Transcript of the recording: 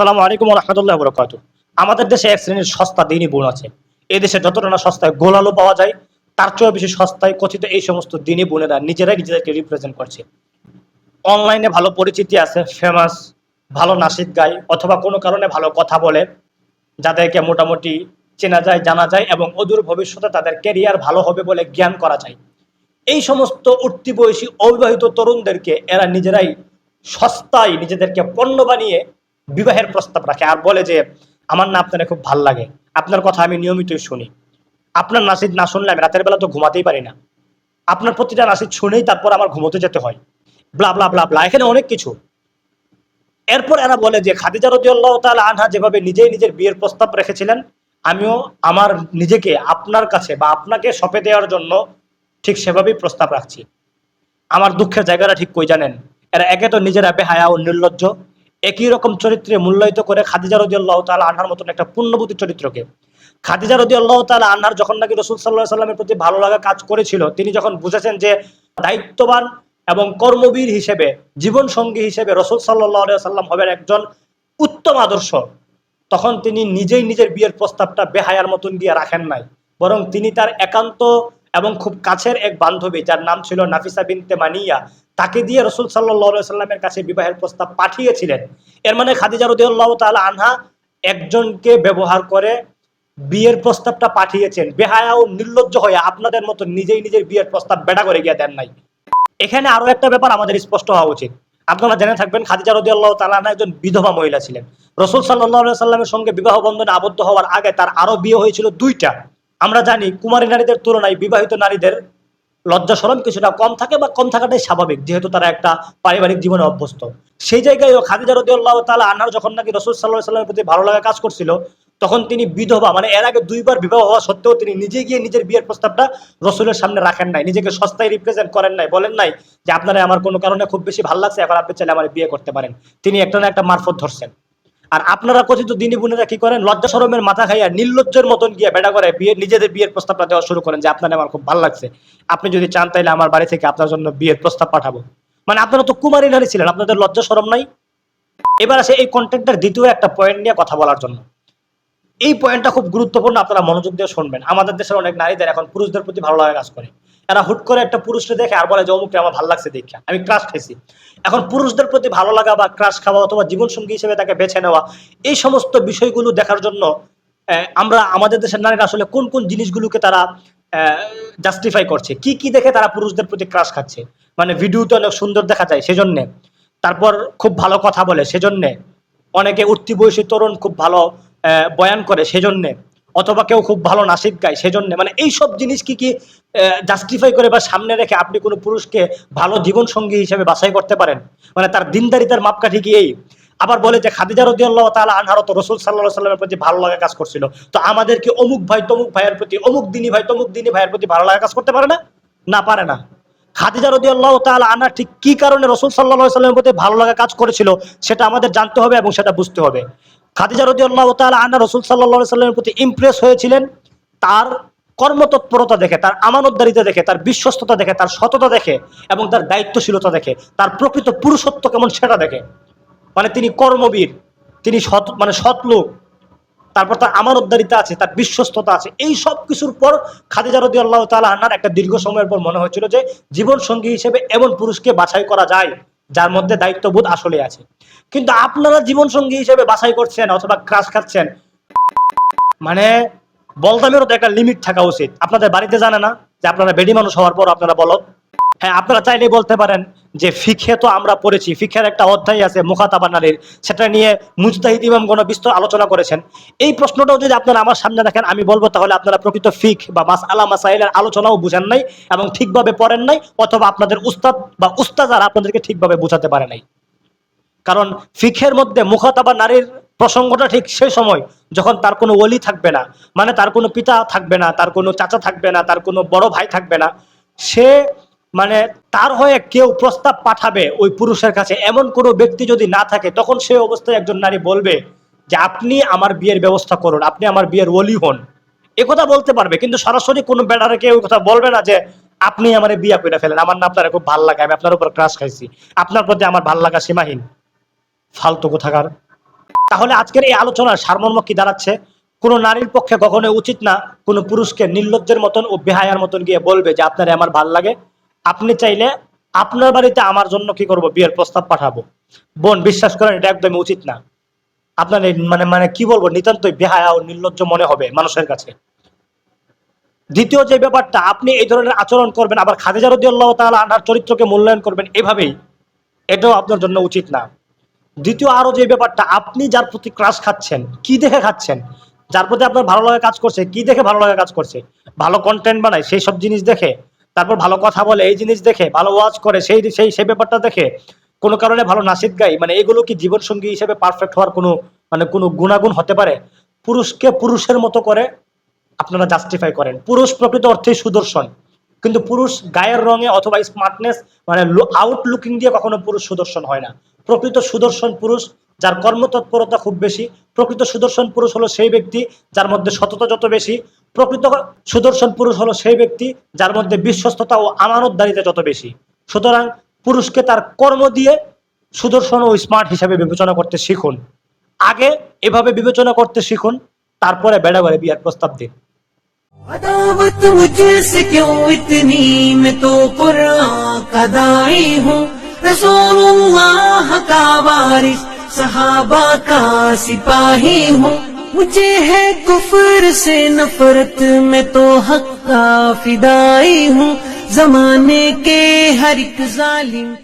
আসসালামু আলাইকুম রহমতুল্লাহ বরকাত। আমাদের দেশে এক শ্রেণির সস্তা দিনই বোন আছে। দেশে যতটা না সস্তায় গোলালো পাওয়া যায়, তার চেয়েও বেশি সস্তায় কথিত এই সমস্ত দিনই বোনেরা নিজেরাই নিজেদেরকে রিপ্রেজেন্ট করছে। অনলাইনে ভালো পরিচিতি আছে ফেমাস ভালো নাসিক গায় অথবা কোনো কারণে ভালো কথা বলে, যাদেরকে মোটামুটি চেনা যায়, জানা যায় এবং অদূর ভবিষ্যতে তাদের ক্যারিয়ার ভালো হবে বলে জ্ঞান করা যায়। এই সমস্ত উঠতি বয়সী অবিবাহিত তরুণদেরকে এরা নিজেরাই সস্তায় নিজেদেরকে পণ্য বানিয়ে বিবাহের প্রস্তাব রাখে আর বলে যে, আমার না আপনার খুব ভালো লাগে। আপনার কথা আমি নিয়মিতই শুনি। আপনার নাসিদ না শুনলে আমি রাতের বেলা তো ঘুমাতেই পারি না। আপনার প্রতিটা নাসিদ শুনেই তারপর আমার ঘুমোতে যেতে হয়। ব্লা ব্লা ব্লা ব্লা, এখানে অনেক কিছু। এরপর এরা বলে যে, খাদিজা রদিয়াল্লাহ তাআলা আনহা যেভাবে নিজেই নিজের বিয়ের প্রস্তাব রেখেছিলেন, আমিও আমার নিজেকে আপনার কাছে বা আপনাকে সঁপে দেওয়ার জন্য ঠিক সেভাবেই প্রস্তাব রাখছি। আমার দুঃখের জায়গাটা ঠিক কই জানেন? এরা একে তো নিজেরা বেহায়া ও নির্লজ্জ একই রকম চরিত্রে মূল্যায়িত করে খাদিজা রদি আল্লাহ তালা আনহার মতন একটা পূর্ণবতী চরিত্রকে। খাদিজা রদি আল্লাহ তালা আনহার যখন নাকি রসুল সাল্লাহ সাল্লামের প্রতি ভালো লাগা কাজ করেছিল, তিনি যখন বুঝেছেন যে দায়িত্ববান এবং কর্মবীর হিসেবে জীবন সঙ্গী হিসেবে রসুল সাল্লাহ সাল্লাম হবেন একজন উত্তম আদর্শ, তখন তিনি নিজেই নিজের বিয়ের প্রস্তাবটা বেহায়ার মতন দিয়ে রাখেন নাই। বরং তিনি তার একান্ত এবং খুব কাছের এক বান্ধবী, যার নাম ছিল নাফিসা বিনতে মানিয়া তাকে দিয়ে রসুল সাল্লাহ সাল্লামের কাছে বিবাহের প্রস্তাব পাঠিয়েছিলেন। এর মানে খাদিজা রদিউল্লাহ তালা আনহা একজনকে ব্যবহার করে বিয়ের প্রস্তাবটা পাঠিয়েছেন। বেহায়া ও নির্লজ্জ হয়ে আপনাদের মতো নিজেই নিজের বিয়ের প্রস্তাব বেড়া করে গিয়ে দেন নাই। এখানে আরও একটা ব্যাপার আমাদের স্পষ্ট হওয়া উচিত। আপনারা জেনে থাকবেন, খাদিজা রদি আল্লাহ তালানা একজন বিধবা মহিলা ছিলেন। রসুল সাল্লাহ সাল্লামের সঙ্গে বিবাহ বন্ধনে আবদ্ধ হওয়ার আগে তার আরও বিয়ে হয়েছিল দুইটা। আমরা জানি কুমারী নারীদের তুলনায় বিবাহিত নারীদের লজ্জা সরম কিছুটা কম থাকে বা কম থাকাটাই স্বাভাবিক, যেহেতু তারা একটা পারিবারিক জীবনে অভ্যস্ত। সেই জায়গায় খাদিজা রদি আল্লাহ তালা আনার যখন নাকি রসুল সাল্লাহ সাল্লামের প্রতি ভালো লাগা কাজ করছিল, তখন তিনি বিধবা মানে এর আগে দুইবার বিবাহ হওয়া সত্ত্বেও তিনি নিজে গিয়ে নিজের বিয়ের প্রস্তাবটা রসুলের সামনে রাখেন নাই, নিজেকে সস্তায় রিপ্রেজেন্ট করেন নাই, বলেন নাই যে আপনারা আমার কোনো কারণে খুব বেশি ভালো লাগছে, এখন আপনি চাইলে আমার বিয়ে করতে পারেন। তিনি একটা না একটা মারফত ধরছেন। আর আপনারা কথিত দিনী বোনেরা কি করেন? লজ্জা সরমের মাথা খাইয়া নির্লজ্জের মতন গিয়ে বেড়া করে বিয়ে নিজেদের বিয়ের প্রস্তাবটা দেওয়া শুরু করেন যে, আপনার আমার খুব ভালো লাগছে। আপনি যদি চান তাইলে আমার বাড়ি থেকে আপনার জন্য বিয়ের প্রস্তাব পাঠাবো। মানে আপনারা তো কুমারী নারী ছিলেন, আপনাদের লজ্জা সরম নাই? এবার আসে এই কন্টেন্টের দ্বিতীয় একটা পয়েন্ট নিয়ে কথা বলার জন্য। এই পয়েন্টটা খুব গুরুত্বপূর্ণ, আপনারা মনোযোগ দিয়ে শুনবেন। আমাদের দেশের অনেক নারীদের এখন পুরুষদের প্রতি ভালো লাগা কাজ করে। এরা হুট করে একটা পুরুষকে দেখে আর বলে যে অমুকটা আমার ভালো লাগছে দেখা আমি ক্রাশ খেয়েছি। এখন পুরুষদের প্রতি ভালো লাগা বা ক্রাশ খাওয়া অথবা জীবনসঙ্গী হিসেবে তাকে বেছে নেওয়া, এই সমস্ত বিষয়গুলো দেখার জন্য আমরা আমাদের দেশের নারীরা আসলে কোন কোন জিনিসগুলোকে তারা জাস্টিফাই করছে? কি কি দেখে তারা পুরুষদের প্রতি ক্রাশ খাচ্ছে? মানে ভিডিওতে অনেক সুন্দর দেখা যায়, সেজন্যে। তারপর খুব ভালো কথা বলে, সেজন্যে। অনেকে উঠতি বয়সী তরুণ খুব ভালো বয়ান করে, সেজন্যে। অথবা কেউ খুব ভালো নাসিক গায়, সেজন্য। মানে এই সব জিনিস কি কি জাস্টিফাই করে বা সামনে রেখে আপনি কোনো পুরুষকে ভালো জীবন সঙ্গী হিসেবে বাছাই করতে পারেন? মানে তার দিনদারিতার মাপকাঠি কি এই? আবার বলে যে, খাদিজা রদি আল্লাহ তালা আনহারত রসুল সাল্লাহ সাল্লামের প্রতি ভালো লাগা কাজ করছিল। তো আমাদেরকে অমুক ভাই, তমুক ভাইয়ের প্রতি, অমুক দিনী ভাই, তমুক দিনী ভাইয়ের প্রতি ভালো লাগা কাজ করতে পারে না? না, পারে না। খাদিজা রদি আল্লাহ তালা আনা ঠিক কি কারণে রসুল সাল্লাহ সাল্লামের প্রতি ভালো লাগা কাজ করেছিল, সেটা আমাদের জানতে হবে এবং সেটা বুঝতে হবে। খাদিজা রদি আল্লাহ আনা রসুল সাল্লাহ সাল্লামের প্রতি ইমপ্রেস হয়েছিলেন। তার কর্মতৎপরতা দেখে, তার আমানতদারিতা দেখে, তার বিশ্বস্ততা দেখে, তার সততা দেখে এবং তার দায়িত্বশীলতা দেখে, তার প্রকৃত পুরুষত্ব কেমন সেটা দেখে। মানে তিনি কর্মবীর, তিনি সৎ মানে সৎ লোক। তারপর তার আমানতদারিতা আছে, তার বিশ্বস্ততা আছে। এই সব কিছুর পর খাদিজা রদি আল্লাহ তালা আন্নার একটা দীর্ঘ সময়ের পর মনে হয়েছিল যে জীবন সঙ্গী হিসেবে এমন পুরুষকে বাছাই করা যায়। যার মধ্যে দায়িত্ববোধ আসলে আছে। কিন্তু আপনারা জীবন সঙ্গী হিসেবে বাছাই করছেন অথবা ক্রাশ খাচ্ছেন মানে বলদামেরও তো একটা লিমিট থাকা উচিত। আপনাদের বাড়িতে জানে না যে আপনারা বেডি মানুষ হওয়ার পর আপনারা বলো হ্যাঁ আপনারা চাইলে বলতে পারেন যে ফিখে তো আমরা পড়েছি ফিখের একটা অধ্যায় আছে মুখাতাবা নারীর সেটা নিয়ে মুজতাহিদ ইমাম গণ বিস্তর আলোচনা করেছেন। এই প্রশ্নটাও যদি আপনারা আমার সামনে দেখেন, আমি বলব তাহলে আপনারা প্রকৃত ফিক বা মাস আলা মাসাইলের আলোচনাও বুঝেন নাই এবং ঠিকভাবে পড়েন নাই, অথবা আপনাদের উস্তাদ বা উস্তাজার আপনাদেরকে ঠিকভাবে বোঝাতে পারে নাই। কারণ ফিখের মধ্যে মুখাতাবা নারীর প্রসঙ্গটা ঠিক সেই সময়, যখন তার কোনো ওলি থাকবে না মানে তার কোনো পিতা থাকবে না, তার কোনো চাচা থাকবে না, তার কোনো বড় ভাই থাকবে না, সে মানে তার হয়ে কেউ প্রস্তাব পাঠাবে ওই পুরুষের কাছে। এমন কোনো ব্যক্তি যদি না থাকে, তখন সেই অবস্থায় একজন নারী বলবে যে, আপনি আমার বিয়ের ব্যবস্থা করুন, আপনি আমার বিয়ের ওলি হন। কথা বলতে পারবে, কিন্তু সরাসরি কোনো বেড়ারে কেউ কথা বলবে না যে, আপনি আমার বিয়া করে ফেলেন, আমার না আপনার খুব ভালো লাগে, আমি আপনার উপর ক্রাশ খাইছি, আপনার প্রতি আমার ভালো লাগা সীমাহীন, ফালতু কোথাকার? তাহলে আজকের এই আলোচনার সারমর্ম কি দাঁড়াচ্ছে? কোনো নারীর পক্ষে কখনো উচিত না কোনো পুরুষকে নির্লজ্জের মতন ও বেহায়ার মতন গিয়ে বলবে যে, আপনার আমার ভালো লাগে আপনি চাইলে আপনার বাড়িতে আমার জন্য কি করব? বিয়ের প্রস্তাব পাঠাবো। বোন, বিশ্বাস করেন, এটা একদমই উচিত না। আপনার মানে মানে কি বলব? নিতান্তই বেহায়া ও নির্লজ্জ মনে হবে মানুষের কাছে। দ্বিতীয় যে ব্যাপারটা, আপনি এই ধরনের আচরণ করবেন, আবার খাদিজা রদি আল্লাহ তাআলা আনহার চরিত্রকে মূল্যায়ন করবেন এভাবেই, এটাও আপনার জন্য উচিত না। দ্বিতীয় আরও যে ব্যাপারটা, আপনি যার প্রতি ক্রাশ খাচ্ছেন, কি দেখে খাচ্ছেন? যার প্রতি আপনার ভালো লাগা কাজ করছে, কি দেখে ভালো লাগা কাজ করছে? ভালো কন্টেন্ট বানায়, সেই সব জিনিস দেখে তারপর ভালো কথা বলে, এই জিনিস দেখে, ভালো ওয়াজ করে, সেই সেই সেই ব্যাপারটা দেখে, কোনো কারণে ভালো নাসিদ গাই মানে এগুলো কি জীবন সঙ্গী হিসেবে পারফেক্ট হওয়ার কোনো মানে কোনো গুণাগুণ হতে পারে? পুরুষকে পুরুষের মতো করে আপনারা জাস্টিফাই করেন। পুরুষ প্রকৃত অর্থেই সুদর্শন। কিন্তু পুরুষ গায়ের রঙে অথবা স্মার্টনেস মানে আউটলুকিং দিয়ে কখনো পুরুষ সুদর্শন হয় না। প্রকৃত সুদর্শন পুরুষ, যার কর্মতৎপরতা খুব বেশি। প্রকৃত সুদর্শন পুরুষ হলো সেই ব্যক্তি যার মধ্যে সততা যত বেশি প্রকৃত সুদর্শন পুরুষ হলো সেই ব্যক্তি যার মধ্যে বিশ্বস্ততা ও আমানতদারিতা যত বেশি সুতরাং পুরুষকে তার কর্ম দিয়ে সুদর্শন ও স্মার্ট হিসাবে বিবেচনা করতে শিখুন আগে এভাবে বিবেচনা করতে শিখুন তারপরে বেড়া বেড়ে বিয়ার প্রস্তাব দিন अदावत मुझसे क्यों इतनी मैं तो कुरान का दाई हूँ रसूलुल्लाह का वारिस सहाबा का सिपाही हूँ مجھے ہے کفر سے نفرت، میں تو حق کا فدائی ہوں۔ زمانے کے ہر ایک ظالم